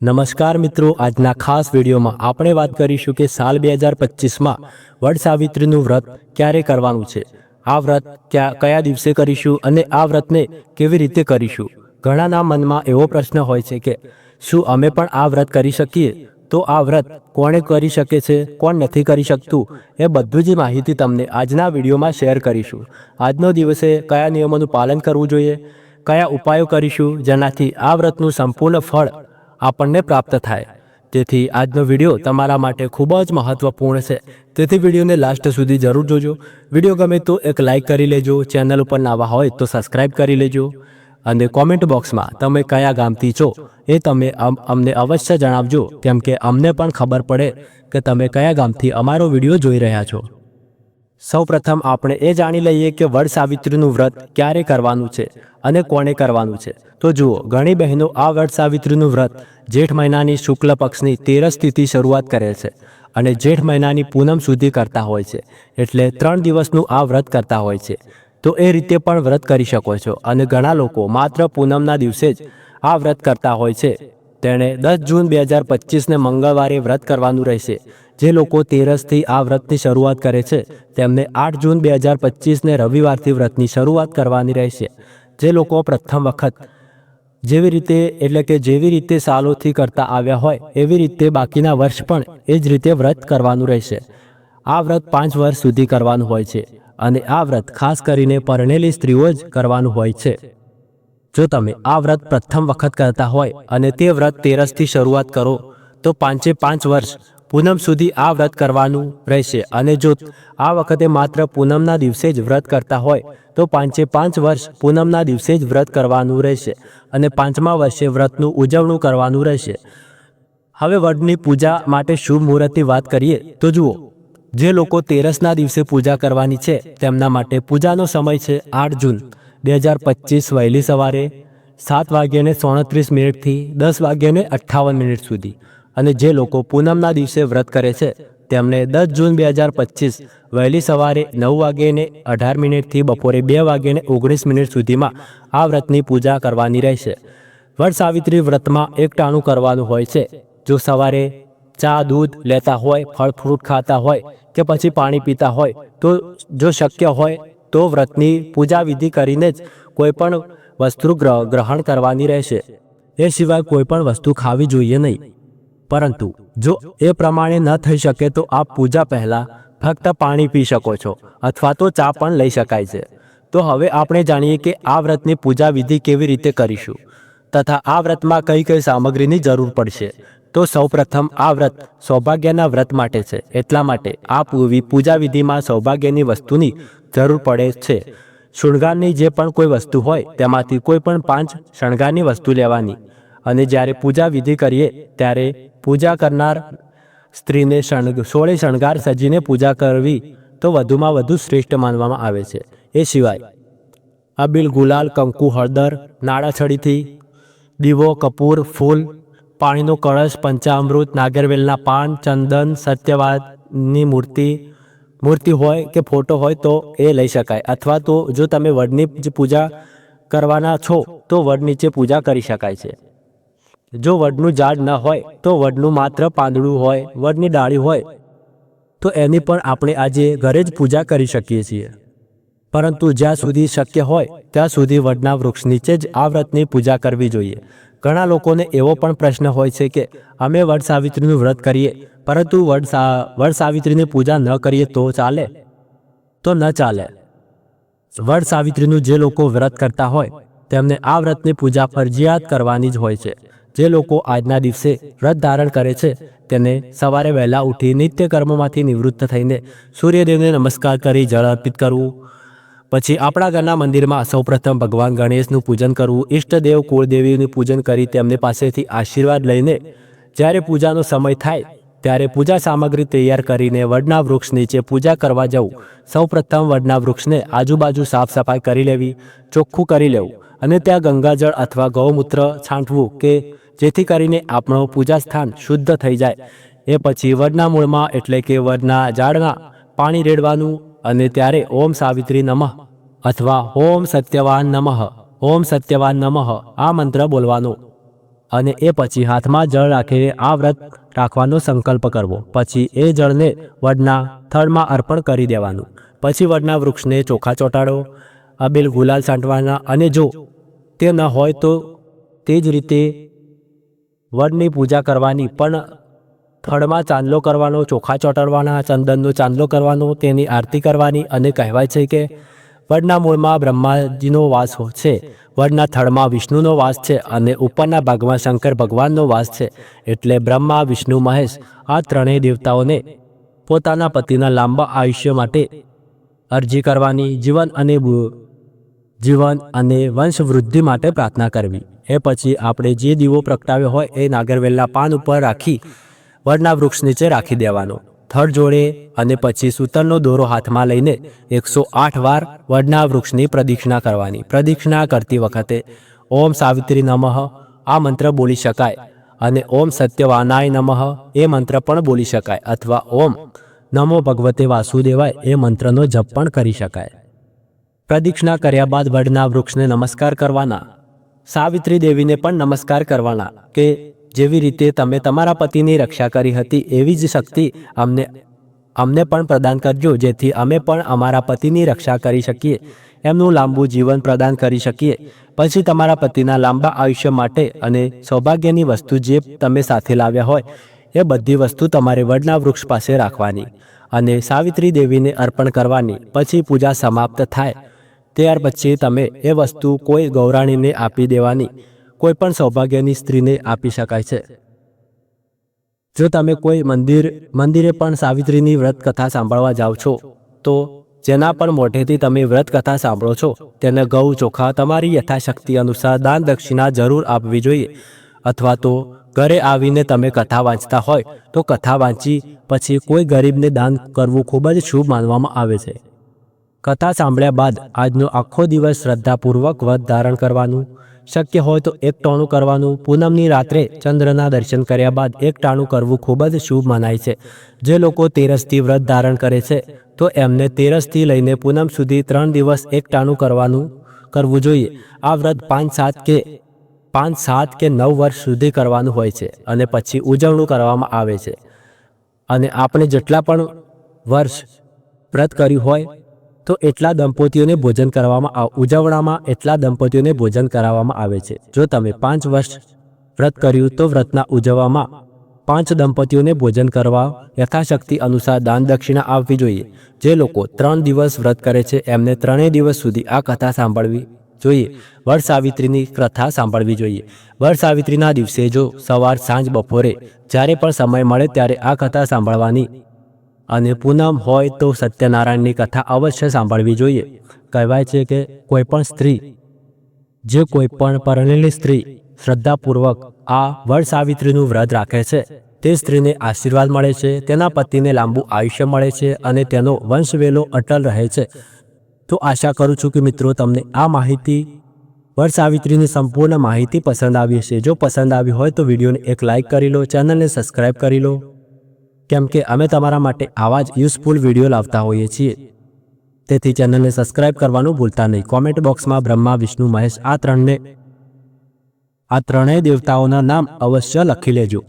નમસ્કાર મિત્રો, આજના ખાસ વિડીયોમાં આપણે વાત કરીશું કે સાલ બે હજાર પચીસમાં વડ સાવિત્રીનું વ્રત ક્યારે કરવાનું છે? આ વ્રત ક્યાં, કયા દિવસે કરીશું અને આ વ્રતને કેવી રીતે કરીશું? ઘણાના મનમાં એવો પ્રશ્ન હોય છે કે, શું અમે પણ આ વ્રત કરી શકીએ? તો આ વ્રત કોણે કરી શકે છે, કોણ નથી કરી શકતું? એ બધું જ માહિતી તમને આજના વિડીયોમાં શેર કરીશું. આજનો દિવસે કયા નિયમોનું પાલન કરવું જોઈએ? કયા ઉપાયો કરીશું? જેનાથી આ વ્રતનું સંપૂર્ણ ફળ આપણને પ્રાપ્ત થાય. તેથી આજનો વીડિયો તમારા માટે ખૂબ જ મહત્વપૂર્ણ છે. તેથી વિડીયોને લાસ્ટ સુધી જરૂર જોજો. વીડિયો ગમે તો એક લાઇક કરી લેજો. ચેનલ ઉપર નવા હોય તો સબસ્ક્રાઇબ કરી લેજો. અને કોમેન્ટ બોક્સમાં તમે કયા ગામથી છો એ તમે અમને અવશ્ય જણાવજો. કેમ કે અમને પણ ખબર પડે કે તમે કયા ગામથી અમારો વીડિયો જોઈ રહ્યા છો. સૌપ્રથમ આપણે એ જાણી લઈએ કે વડ સાવિત્રીનું વ્રત ક્યારે કરવાનું છે અને કોણે કરવાનું છે. તો જુઓ, ઘણી બહેનો આ વડ સાવિત્રીનું વ્રત જેઠ મહિનાની શુક્લ પક્ષની તેરસ તિથિ શરૂઆત કરે છે અને જેઠ મહિનાની પૂનમ સુધી કરતા હોય છે. એટલે ત્રણ દિવસનું આ વ્રત કરતા હોય છે. તો એ રીતે પણ વ્રત કરી શકો છો અને ઘણા લોકો માત્ર પૂનમના દિવસે જ આ વ્રત કરતા હોય છે. તેણે દસ જૂન બે હજાર પચીસને મંગળવારે વ્રત કરવાનું રહેશે. જે લોકો તેરસથી આ વ્રતની શરૂઆત કરે છે, તેમને આઠ જૂન બે હજાર પચીસને રવિવારથી વ્રતની શરૂઆત કરવાની રહેશે. જે લોકો પ્રથમ વખત જેવી રીતે, એટલે કે જેવી રીતે સાલોથી કરતા આવ્યા હોય, એવી રીતે બાકીના વર્ષ પણ એ જ રીતે વ્રત કરવાનું રહેશે. આ વ્રત પાંચ વર્ષ સુધી કરવાનું હોય છે અને આ વ્રત ખાસ કરીને પરણેલી સ્ત્રીઓ જ કરવાનું હોય છે. જો તમે આ વ્રત પ્રથમ વખત કરતા હોય અને તે વ્રત તેરસથી શરૂઆત કરો, તો પાંચે પાંચ વર્ષ પૂનમ સુધી આ વ્રત કરવાનું રહેશે. અને જો આ વખતે માત્ર પૂનમના દિવસે જ વ્રત કરતા હોય, તો પાંચે પાંચ વર્ષ પૂનમના દિવસે જ વ્રત કરવાનું રહેશે અને પાંચમા વર્ષે વ્રતનું ઉજવણું કરવાનું રહેશે. હવે વડની પૂજા માટે શુભ મુહૂર્તની વાત કરીએ, તો જુઓ, જે લોકો તેરસના દિવસે પૂજા કરવાની છે, તેમના માટે પૂજાનો સમય છે આઠ જૂન. બે હજાર પચીસ વહેલી સવારે સાત વાગ્યાને સોણત્રીસ મિનિટથી દસ વાગ્યાને અઠ્ઠાવન મિનિટ સુધી. અને જે લોકો પૂનમના દિવસે વ્રત કરે છે, તેમને દસ જૂન બે હજાર પચીસ વહેલી સવારે નવ વાગ્યાને અઢાર મિનિટથી બપોરે બે વાગ્યાને ઓગણીસ મિનિટ સુધીમાં આ વ્રતની પૂજા કરવાની રહેશે. વડ સાવિત્રી વ્રતમાં એકટાણું કરવાનું હોય છે. જો સવારે ચા, દૂધ લેતા હોય, ફળ, ફ્રૂટ ખાતા હોય કે પછી પાણી પીતા હોય, તો જો શક્ય હોય તો વ્રતની પૂજા વિધિ કરીને જ કોઈ પણ વસ્તુ ગ્રહ- ગ્રહણ કરવાની રહેશે. એ સિવાય કોઈ પણ વસ્તુ ખાવી જોઈએ નહીં. પરંતુ જો એ પ્રમાણે ન થઈ શકે તો આપ પૂજા પહેલાં ફક્ત પાણી પી શકો છો અથવા તો ચા પણ લઈ શકાય છે. તો હવે આપણે જાણીએ કે આ વ્રતની પૂજા વિધિ કેવી રીતે કરીશું. તથા આ વ્રતમાં કઈ કઈ સામગ્રીની જરૂર પડશે. તો સૌપ્રથમ આ વ્રત સૌભાગ્યના વ્રત માટે છે. એટલા માટે આ પૂ- પૂજા વિધિમાં સૌભાગ્યની વસ્તુની જરૂર પડે છે. શૃંગારની જે પણ કોઈ વસ્તુ હોય, તેમાંથી કોઈ પણ પાંચ શણગારની વસ્તુ લેવાની. અને જ્યારે પૂજા વિધિ કરીએ, ત્યારે પૂજા કરનાર સ્ત્રીને શણગ, સોળે શણગાર સજીને પૂજા કરવી તો વધુમાં વધુ શ્રેષ્ઠ માનવામાં આવે છે. એ સિવાય અબીલ ગુલાલ, કંકુ, હળદર, નાળાછડીથી દીવો, કપૂર, ફૂલ પાણીનો કળશ પંચામૃત, નાગરવેલના પાન, ચંદન, સત્યવાદની મૂર્તિ મૂર્તિ હોય કે ફોટો હોય તો એ લઈ શકાય. અથવા તો જો તમે વડની જ પૂજા કરવાના છો, તો વડ નીચે પૂજા કરી શકાય છે. જો વડનું ઝાડ ન હોય, તો વડનું માત્ર પાંદડું હોય, વડની ડાળી હોય, તો એની પણ આપણે આજે ઘરે જ પૂજા કરી શકીએ છીએ. પરંતુ જ્યાં સુધી શક્ય હોય, ત્યાં સુધી વડના વૃક્ષ નીચે જ આ વ્રતની પૂજા કરવી જોઈએ. ઘણા લોકોને એવો પણ પ્રશ્ન હોય છે કે, અમે વડ સાવિત્રીનું વ્રત કરીએ, પરંતુ વડ વડ સાવિત્રીની પૂજા ન કરીએ તો ચાલે? તો ન ચાલે. વડ સાવિત્રીનું જે લોકો વ્રત કરતા હોય, તેમને આ વ્રતની પૂજા ફરજિયાત કરવાની જ હોય છે. જે લોકો આજના દિવસે વ્રત ધારણ કરે છે, તેને સવારે વહેલા ઉઠી નિત્ય કર્મોમાંથી નિવૃત્ત થઈને સૂર્યદેવને નમસ્કાર કરી, જળ અર્પિત કરવું પછી આપણા ઘરના મંદિરમાં સૌપ્રથમ ભગવાન ગણેશનું પૂજન કરવું, ઈષ્ટદેવ કુળદેવીનું પૂજન કરી તેમની પાસેથી આશીર્વાદ લઈને જ્યારે પૂજાનો સમય થાય, ત્યારે પૂજા સામગ્રી તૈયાર કરીને વડના વૃક્ષ નીચે પૂજા કરવા જવું. સૌપ્રથમ વડના વૃક્ષને આજુબાજુ સાફ સફાઈ કરી લેવી, ચોખ્ખું કરી લેવું અને ત્યાં ગંગાજળ અથવા ગૌમૂત્ર છાંટવું કે જેથી કરીને આપણું પૂજા સ્થાન શુદ્ધ થઈ જાય. એ પછી વડના મૂળમાં એટલે કે વડના ઝાડમાં પાણી રેડવાનું અને ત્યારે ઓમ સાવિત્રી નમઃ અથવા ઓમ સત્યવાન નમઃ, ઓમ સત્યવાન નમઃ આ મંત્ર બોલવાનો. અને એ પછી હાથમાં જળ રાખીને આ વ્રત રાખવાનો સંકલ્પ કરવો. પછી એ જળને વડના થડમાં અર્પણ કરી દેવાનું. પછી વડના વૃક્ષને ચોખા ચોંટાડો, અબેલ ગુલાલ છાંટવાના અને જો તે ન હોય તો તે જ રીતે વડની પૂજા કરવાની પણ થડમાં ચાંદલો કરવાનો, ચોખા ચોંટાડવાના, ચંદનનો ચાંદલો કરવાનો, તેની આરતી કરવાની અને કહેવાય છે કે વડના મૂળમાં બ્રહ્માજીનો વાસ છે. વડના થળમાં વિષ્ણુનો વાસ છે અને ઉપરના ભાગમાં શંકર ભગવાનનો વાસ છે. એટલે બ્રહ્મા, વિષ્ણુ, મહેશ આ ત્રણેય દેવતાઓને પોતાના પતિના લાંબા આયુષ્ય માટે અરજી કરવાની, જીવન અને જીવન અને વંશ વૃદ્ધિ માટે પ્રાર્થના કરવી. એ પછી આપણે જે દીવો પ્રગટાવ્યો હોય એ નાગરવેલના પાન ઉપર રાખી વડના વૃક્ષ નીચે રાખી દેવાનો. થડ જોડે અને પછી સૂતરનો દોરો હાથમાં લઈને એકસો આઠ વાર વડના વૃક્ષની પ્રદક્ષિણા કરવાની. પ્રદક્ષિણા કરતી વખતે ઓમ સાવિત્રી નમઃ, આ મંત્ર બોલી શકાય અને ઓમ સત્યવાનાય નમઃ, એ મંત્ર પણ બોલી શકાય અથવા ઓમ નમો ભગવતે વાસુદેવાય, એ મંત્રનો જપ પણ કરી શકાય. પ્રદક્ષિણા કર્યા બાદ વડના વૃક્ષને નમસ્કાર કરવાના. સાવિત્રી દેવીને પણ નમસ્કાર કરવાના કે જેવી રીતે તમે તમારા પતિની રક્ષા કરી હતી, એવી જ શક્તિ અમને અમને પણ પ્રદાન કરજો, જેથી અમે પણ અમારા પતિની રક્ષા કરી શકીએ, એમનું લાંબુ જીવન પ્રદાન કરી શકીએ. પછી તમારા પતિના લાંબા આયુષ્ય માટે અને સૌભાગ્યની વસ્તુ જે તમે સાથે લાવ્યા હોય, એ બધી વસ્તુ તમારે વડના વૃક્ષ પાસે રાખવાની અને સાવિત્રી દેવીને અર્પણ કરવાની. પછી પૂજા સમાપ્ત થાય. ત્યાર પછી તમે એ વસ્તુ કોઈ ગૌરાણીને આપી દેવાની. કોઈ પણ સૌભાગ્યની સ્ત્રીને આપી શકાય છે. જો તમે કોઈ મંદિર, મંદિરે પણ સાવિત્રીની વ્રત કથા સાંભળવા જાઓ છો, તો જેના પણ મોઢેથી તમે વ્રત કથા સાંભળો છો, તેને ગૌ ચોખા તમારી યથાશક્તિ અનુસાર દાન દક્ષિણા જરૂર આપવી જોઈએ. અથવા તો ઘરે આવીને તમે કથા વાંચતા હોય, તો કથા વાંચી પછી કોઈ ગરીબને દાન કરવું ખૂબ જ શુભ માનવામાં આવે છે. કથા સાંભળ્યા બાદ આજનો આખો દિવસ શ્રદ્ધાપૂર્વક વ્રત ધારણ કરવાનું શક્ય હોય તો એક ટાણું કરવાનું. પૂનમની રાત્રે ચંદ્રના દર્શન કર્યા બાદ એક ટાણું કરવું ખૂબ જ શુભ મનાય છે. જે લોકો તેરસથી વ્રત ધારણ કરે છે, તો એમને તેરસથી લઈને પૂનમ સુધી ત્રણ દિવસ એક ટાણું કરવાનું, કરવું જોઈએ. આ વ્રત પાંચ સાત કે, પાંચ સાત કે નવ વર્ષ સુધી કરવાનું હોય છે અને પછી ઉજવણું કરવામાં આવે છે. અને આપણે જેટલા પણ વર્ષ વ્રત કર્યું હોય તો એટલા દંપતીઓને ભોજન કરવામાં ઉજવણામાં એટલા દંપતીઓને ભોજન કરાવવામાં આવે છે. જો તમે પાંચ વર્ષ વ્રત કર્યું તો વ્રતના ઉજવવામાં પાંચ દંપતીઓને ભોજન કરવા યથાશક્તિ અનુસાર દાન દક્ષિણા આપવી જોઈએ. જે લોકો ત્રણ દિવસ વ્રત કરે છે, એમને ત્રણેય દિવસ સુધી આ કથા સાંભળવી જોઈએ. વડ સાવિત્રીની કથા સાંભળવી જોઈએ. વડ સાવિત્રીના દિવસે જો સવાર સાંજ બપોરે જ્યારે પણ સમય મળે ત્યારે આ કથા સાંભળવાની અને પૂનમ હોય તો સત્યનારાયણની કથા અવશ્ય સાંભળવી જોઈએ. કહેવાય છે કે કોઈ પણ સ્ત્રી, જે કોઈ પણ પરણેલી સ્ત્રી, શ્રદ્ધાપૂર્વક આ વડ સાવિત્રીનું વ્રત રાખે છે. તે સ્ત્રીને આશીર્વાદ મળે છે, તેના પતિને લાંબુ આયુષ્ય મળે છે અને તેનો વંશવેલો અટલ રહે છે. તો આશા કરું છું કે મિત્રો તમને આ માહિતી વડ સાવિત્રીની સંપૂર્ણ માહિતી પસંદ આવી હશે. જો પસંદ આવી હોય તો વિડીયોને એક લાઇક કરી લો, ચેનલને સબસ્ક્રાઇબ કરી લો. કેમ કે અમે તમારા માટે આવા જ યુઝફુલ વીડિયો લાવતા હોઈએ છીએ. તેથી ચેનલને સબસ્ક્રાઇબ કરવાનું ભૂલતા નહીં. કોમેન્ટ બોક્સમાં બ્રહ્મા, વિષ્ણુ, મહેશ આ ત્રણને, આ ત્રણેય દેવતાઓના નામ અવશ્ય લખી લેજો.